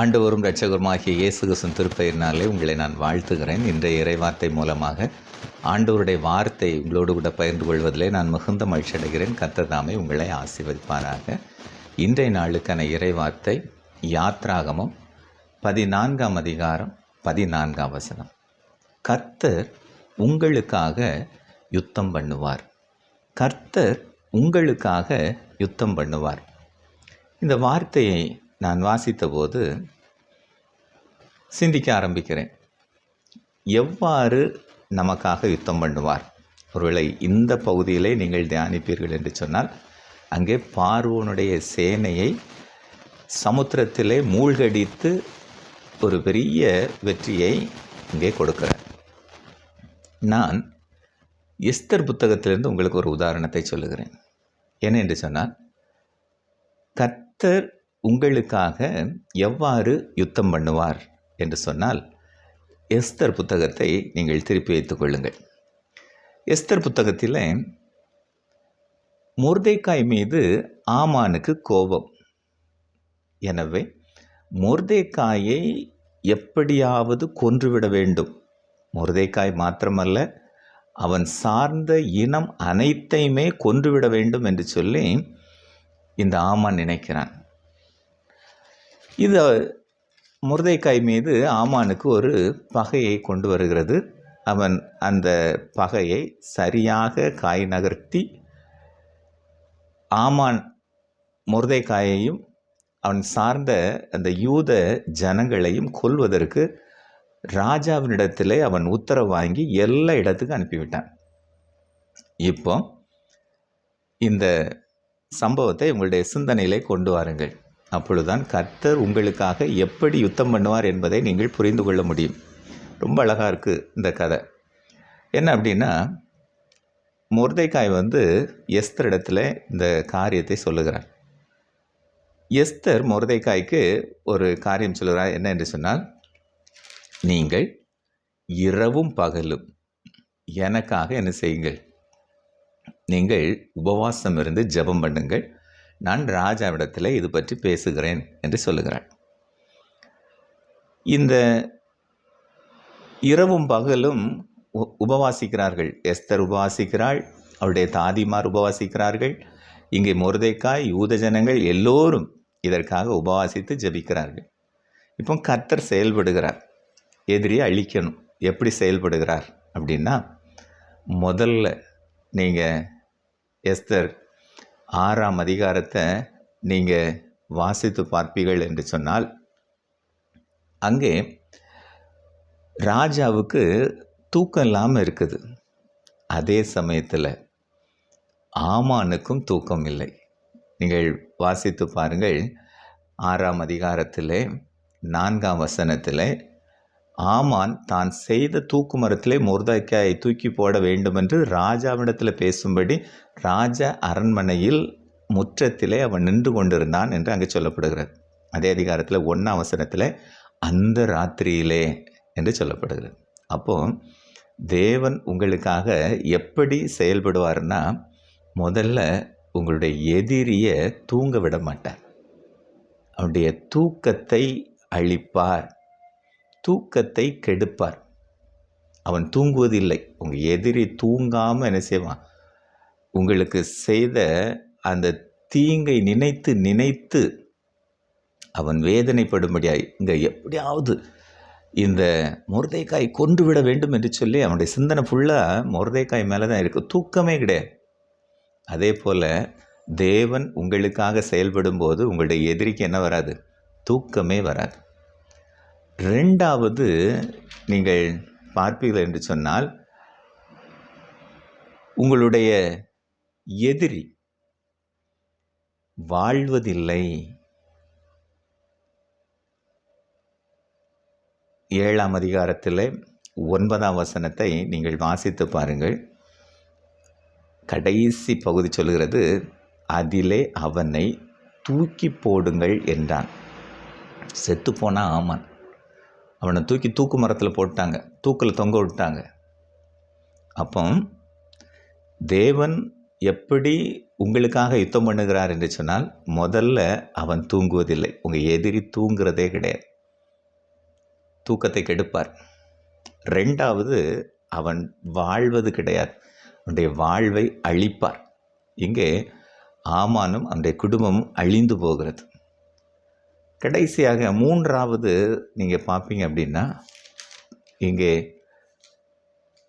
ஆண்டவரும் இரட்சகருமாகிய இயேசு கிறிஸ்துவின் திருப்பெயரினாலே உங்களை நான் வாழ்த்துகிறேன். இன்றைய இறைவார்த்தை மூலமாக ஆண்டவருடைய வார்த்தை உங்களோடு கூட பகிர்ந்து கொள்வதிலே நான் மிகுந்த மகிழ்ச்சி அடைகிறேன். கர்த்தர் உங்களை ஆசீர்வதிப்பாராக. இன்றைய நாளுக்கான இறைவார்த்தை யாத்ராகமம் பதினான்காம் அதிகாரம் பதினான்காம் வசனம். கர்த்தர் உங்களுக்காக யுத்தம் பண்ணுவார். கர்த்தர் உங்களுக்காக யுத்தம் பண்ணுவார். இந்த வார்த்தையை நான் வாசித்தபோது சிந்திக்க ஆரம்பிக்கிறேன். எவ்வாறு நமக்காக யுத்தம் பண்ணுவார்? ஒருவேளை இந்த பகுதியிலே நீங்கள் தியானிப்பீர்கள் என்று சொன்னால் அங்கே பார்வோனுடைய சேனையை சமுத்திரத்திலே மூழ்கடித்து ஒரு பெரிய வெற்றியை இங்கே கொடுக்கிறார். நான் எஸ்தர் புத்தகத்திலிருந்து உங்களுக்கு ஒரு உதாரணத்தை சொல்லுகிறேன். என்ன என்று சொன்னால் கர்த்தர் உங்களுக்காக எவ்வாறு யுத்தம் பண்ணுவார் என்று சொன்னால் எஸ்தர் புத்தகத்தை நீங்கள் திருப்பி வைத்துக் கொள்ளுங்கள். எஸ்தர் புத்தகத்தில் முர்தேக்காய் மீது ஆமானுக்கு கோபம். எனவே முர்தேக்காயை எப்படியாவது கொன்றுவிட வேண்டும். முர்தேக்காய் மாத்திரமல்ல அவன் சார்ந்த இனம் அனைத்தையுமே கொன்றுவிட வேண்டும் என்று சொல்லி இந்த ஆமான் நினைக்கிறான். இது முருதைக்காய் மீது ஆமானுக்கு ஒரு பகையை கொண்டு வருகிறது. அவன் அந்த பகையை சரியாக காய் நகர்த்தி ஆமான் முருதைக்காயையும் அவன் சார்ந்த அந்த யூத ஜனங்களையும் கொல்வதற்கு ராஜாவினிடத்திலே அவன் உத்தரவு வாங்கி எல்லா இடத்துக்கும் அனுப்பிவிட்டான். இப்போ இந்த சம்பவத்தை உங்களுடைய சிந்தனையிலே கொண்டு வாருங்கள். அப்பொழுதுதான் கர்த்தர் உங்களுக்காக எப்படி யுத்தம் பண்ணுவார் என்பதை நீங்கள் புரிந்து கொள்ள முடியும். ரொம்ப அழகாக இருக்குது இந்த கதை. என்ன அப்படின்னா முர்தைக்காய் வந்து எஸ்தர் இடத்துல இந்த காரியத்தை சொல்லுகிறார். எஸ்தர் முருதைக்காய்க்கு ஒரு காரியம் சொல்லுகிறார் என்ன என்று சொன்னால் நீங்கள் இரவும் பகலும் எனக்காக என்ன செய்யுங்கள்? நீங்கள் உபவாசம் இருந்து ஜெபம் பண்ணுங்கள். நான் ராஜாவிடத்தில் இது பற்றி பேசுகிறேன் என்று சொல்லுகிறாள். இந்த இரவும் பகலும் உ- உபவாசிக்கிறார்கள். எஸ்தர் உபவாசிக்கிறாள் அவருடைய தாதிமார் உபவாசிக்கிறார்கள். இங்கே முருதைக்காய் யூத ஜனங்கள் எல்லோரும் இதற்காக உபவாசித்து ஜெபிக்கிறார்கள். இப்போ கர்த்தர் செயல்படுகிறார். எதிரியை அழிக்கணும். எப்படி செயல்படுகிறார் அப்படின்னா முதல்ல நீங்கள் எஸ்தர் ஆறாம் அதிகாரத்தை நீங்கள் வாசித்து பார்ப்பீர்கள் என்று சொன்னால் அங்கே ராஜாவுக்கு தூக்கம் இல்லாமல் இருக்குது. அதே சமயத்தில் ஆமானுக்கும் தூக்கம் இல்லை. நீங்கள் வாசித்து பாருங்கள் ஆறாம் அதிகாரத்தில் நான்காம் வசனத்தில் ஆமான் தான் செய்த தூக்கு மரத்திலே முருதைக்காயை தூக்கி போட வேண்டுமென்று ராஜாவிடத்தில் பேசும்படி ராஜ அரண்மனையில் முற்றத்திலே அவன் நின்று கொண்டிருந்தான் என்று அங்கே சொல்லப்படுகிறது. அதே அதிகாரத்தில் ஒன்றாம் அவசரத்தில் அந்த ராத்திரியிலே என்று சொல்லப்படுகிறது. அப்போ தேவன் உங்களுக்காக எப்படி செயல்படுவார்னா முதல்ல உங்களுடைய எதிரியை தூங்க விட மாட்டார். அவனுடைய தூக்கத்தை அழிப்பார். தூக்கத்தை கெடுப்பார். அவன் தூங்குவதில்லை. உங்கள் எதிரி தூங்காமல் என்ன செய்வான்? உங்களுக்கு செய்த அந்த தீங்கை நினைத்து நினைத்து அவன் வேதனைப்படும்படியாய் இங்கே எப்படியாவது இந்த முருதைக்காய் கொன்று விட வேண்டும் என்று சொல்லி அவனுடைய சிந்தனை ஃபுல்லாக முருதைக்காய் மேலே தான் இருக்குது தூக்கமே கிடையாது. அதே போல் தேவன் உங்களுக்காக செயல்படும் போது உங்களுடைய எதிரிக்கு என்ன வராது? தூக்கமே வராது. ரெண்டாவது நீங்கள் பார்ப்பீர்கள் என்று சொன்னால் உங்களுடைய எதிரி வாழ்வதில்லை. ஏழாம் அதிகாரத்தில் ஒன்பதாம் வசனத்தை நீங்கள் வாசித்து பாருங்கள். கடைசி பகுதி சொல்கிறது அதிலே அவனை தூக்கி போடுங்கள் என்றான். செத்துப்போனா ஆமான். அவனை தூக்கி தூக்கு மரத்தில் போட்டாங்க. தூக்கில் தொங்க விட்டாங்க. அப்போ தேவன் எப்படி உங்களுக்காக யுத்தம் பண்ணுகிறார் என்று சொன்னால் முதல்ல அவன் தூங்குவதில்லை. உங்கள் எதிரி தூங்குறதே கிடையாது. தூக்கத்தை கெடுப்பார். ரெண்டாவது அவன் வாழ்வது கிடையாது. அவனுடைய வாழ்வை அழிப்பார். இங்கே ஆமானும் அவனுடைய குடும்பமும் அழிந்து போகிறது. கடைசியாக மூன்றாவது நீங்கள் பார்ப்பீங்க அப்படின்னா இங்கே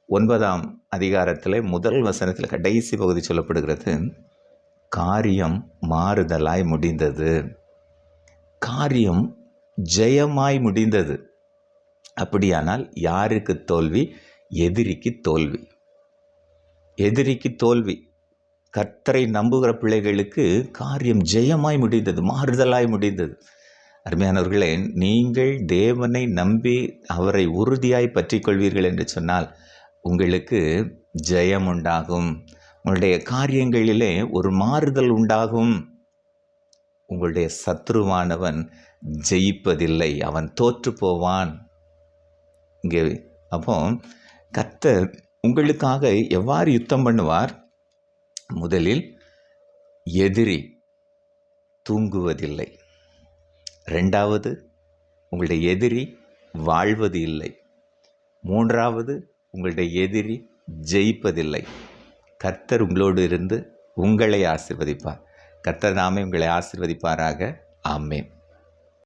ஒன்பதாம் அதிகாரத்தில் முதல் வசனத்தில் கடைசி பகுதி சொல்லப்படுகிறது காரியம் மாறுதலாய் முடிந்தது. காரியம் ஜெயமாய் முடிந்தது. அப்படியானால் யாருக்கு தோல்வி? எதிரிக்கு தோல்வி. எதிரிக்கு தோல்வி. கர்த்தரை நம்புகிற பிள்ளைகளுக்கு காரியம் ஜெயமாய் முடிந்தது மாறுதலாய் முடிந்தது. அருமையானவர்களே நீங்கள் தேவனை நம்பி அவரை உறுதியாய் பற்றி கொள்வீர்கள் என்று சொன்னால் உங்களுக்கு ஜெயம் உண்டாகும். உங்களுடைய காரியங்களிலே ஒரு மாறுதல் உண்டாகும். உங்களுடைய சத்ருவானவன் ஜெயிப்பதில்லை அவன் தோற்று போவான். இங்கே அப்போ கத்தர் உங்களுக்காக எவ்வாறு யுத்தம் பண்ணுவார்? முதலில் எதிரி தூங்குவதில்லை. ரெண்டாவது உங்களுடைய எதிரி வாழ்வது இல்லை. மூன்றாவது உங்களுடைய எதிரி ஜெயிப்பதில்லை. கர்த்தர் உங்களோடு இருந்து உங்களை ஆசிர்வதிப்பார். கர்த்தர் நாமே உங்களை ஆசிர்வதிப்பாராக. ஆமேன்.